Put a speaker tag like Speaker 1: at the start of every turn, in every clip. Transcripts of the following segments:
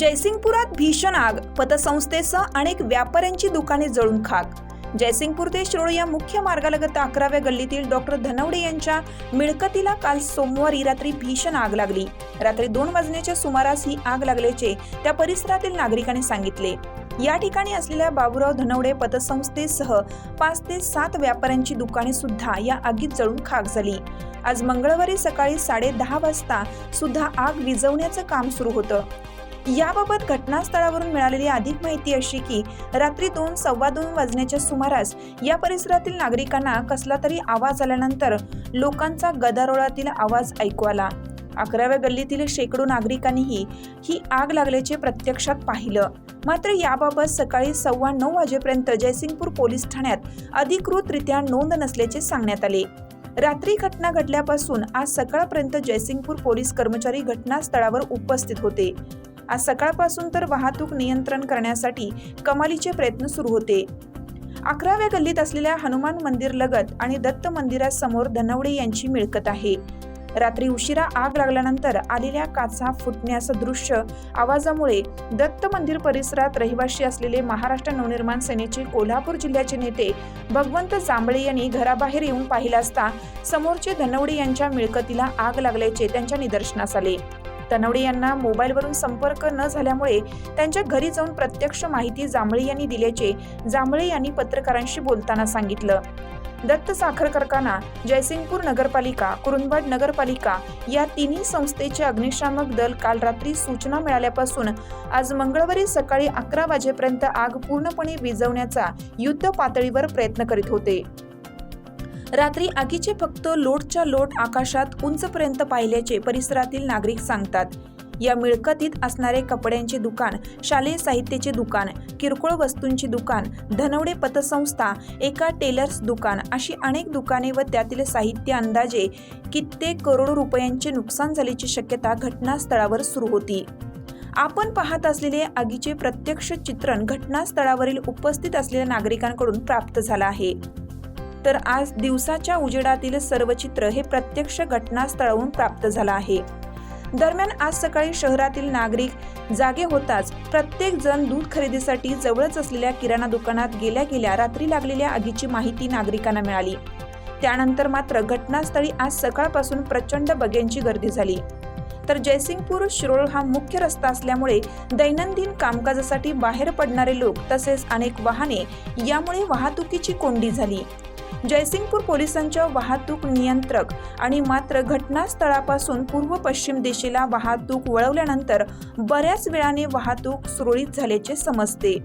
Speaker 1: जयसिंगपुरात भीषण आग पतसंस्थेसह अनेक व्यापाऱ्यांची दुकाने जळून खाक जयसिंगपूर ते शिरोळ या मुख्य मार्गालगत अकराव्या गल्लीतील डॉक्टर धनवडे यांच्या मिळकतीला काल सोमवारी रात्री भीषण आग लागली. रात्री दोन वाजण्याच्या सुमारास ही आग लागल्याचे त्या परिसरातील नागरिकांनी सांगितले. या ठिकाणी असलेल्या बाबुराव धनवडे पतसंस्थेसह पाच ते सात व्यापाऱ्यांची दुकाने सुद्धा या आगीत जळून खाक झाली. आज मंगळवारी सकाळी साडे दहा वाजता सुद्धा आग विझवण्याचं काम सुरू होतं. याबाबत घटनास्थळावरून मिळालेली अधिक माहिती अशी की रात्री दोन सव्वा दोन वाजण्याच्या सुमारास या परिसरातील नागरिकांना कसला तरी आवाज आल्यानंतर लोकांचा गदारोळातील आवाज ऐकू आला. अकराव्या गल्लीतील शेकडो नागरिकांनीही ही आग लागल्याचे प्रत्यक्षात पाहिलं. मात्र याबाबत सकाळी सव्वा नऊ वाजेपर्यंत जयसिंगपूर पोलीस ठाण्यात अधिकृतरित्या नोंद नसल्याचे सांगण्यात आले. रात्री घटना घडल्यापासून आज सकाळपर्यंत जयसिंगपूर पोलीस कर्मचारी घटनास्थळावर उपस्थित होते. आज सकाळपासून तर वाहतूक नियंत्रण करण्यासाठी कमालीचे प्रयत्न सुरू होते. अकराव्या गल्लीत असलेल्या हनुमान मंदिर लगत आणि दत्त मंदिरासमोर धनवडे यांची मिळकत आहे. रात्री उशिरा आग लागल्यानंतर आलेल्या काचा फुटण्याचं दृश्य आवाजामुळे दत्त मंदिर परिसरात रहिवाशी असलेले महाराष्ट्र नवनिर्माण सेनेचे कोल्हापूर जिल्ह्याचे नेते भगवंत जांभळे यांनी घराबाहेर येऊन पाहिला असता समोरचे धनवडे यांच्या मिळकतीला आग लागल्याचे त्यांच्या निदर्शनास आले. तनवडे यांना मोबाईलवरून संपर्क न झाल्यामुळे त्यांच्या घरी जाऊन प्रत्यक्ष माहिती जांभळे यांनी दिल्याचे जांभळे यांनी पत्रकारांशी बोलताना सांगितलं. दत्त साखर कारखाना जयसिंगपूर नगरपालिका कुरुंदवाड नगरपालिका या तिन्ही संस्थेचे अग्निशामक दल काल रात्री सूचना मिळाल्यापासून आज मंगळवारी सकाळी अकरा वाजेपर्यंत आग पूर्णपणे विझवण्याचा युद्ध पातळीवर प्रयत्न करीत होते. रात्री आगीचे फक्त लोटच्या लोट आकाशात उंचपर्यंत पाहिल्याचे परिसरातील नागरिक सांगतात. या मिळकतीत असणारे कपड्यांचे दुकान शालेय साहित्याचे दुकान किरकोळ वस्तूंची दुकान धनवडे पतसंस्था एका टेलर्स दुकान अशी अनेक दुकाने व त्यातील साहित्य अंदाजे कित्येक करोड रुपयांचे नुकसान झाल्याची शक्यता घटनास्थळावर सुरू होती. आपण पाहत असलेले आगीचे प्रत्यक्ष चित्रण घटनास्थळावरील उपस्थित असलेल्या नागरिकांकडून प्राप्त झालं आहे. तर आज दिवसाच्या उजेडातील सर्व चित्र हे प्रत्यक्ष घटनास्थळाहून प्राप्त झालं आहे. दरम्यान आज सकाळी शहरातील नागरिक जागे होताच प्रत्येक जण दूध खरेदीसाठी जवळच असलेल्या किराणा दुकानात गेल्या गेल्या रात्री लागलेल्या आगीची माहिती नागरिकांना मिळाली. त्यानंतर मात्र घटनास्थळी आज सकाळपासून प्रचंड बग्यांची गर्दी झाली. तर जयसिंगपूर शिरोळ हा मुख्य रस्ता असल्यामुळे दैनंदिन कामकाजासाठी बाहेर पडणारे लोक तसेच अनेक वाहने यामुळे वाहतुकीची कोंडी झाली. जयसिंगपूर पोलिसांच्या वाहतूक नियंत्रक आणि मात्र घटनास्थळापासून पूर्व पश्चिम दिशेला वाहतूक वळवल्यानंतर बऱ्याच वेळाने वाहतूक सुरळीत झाल्याचे समजते.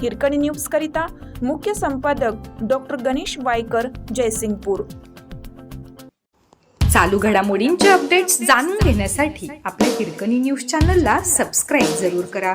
Speaker 1: हिरकणी न्यूज करिता मुख्य संपादक डॉक्टर गणेश वायकर जयसिंगपूर.
Speaker 2: चालू घडामोडींचे अपडेट्स जाणून घेण्यासाठी आपल्या हिरकणी न्यूज चॅनलला सबस्क्राईब जरूर करा.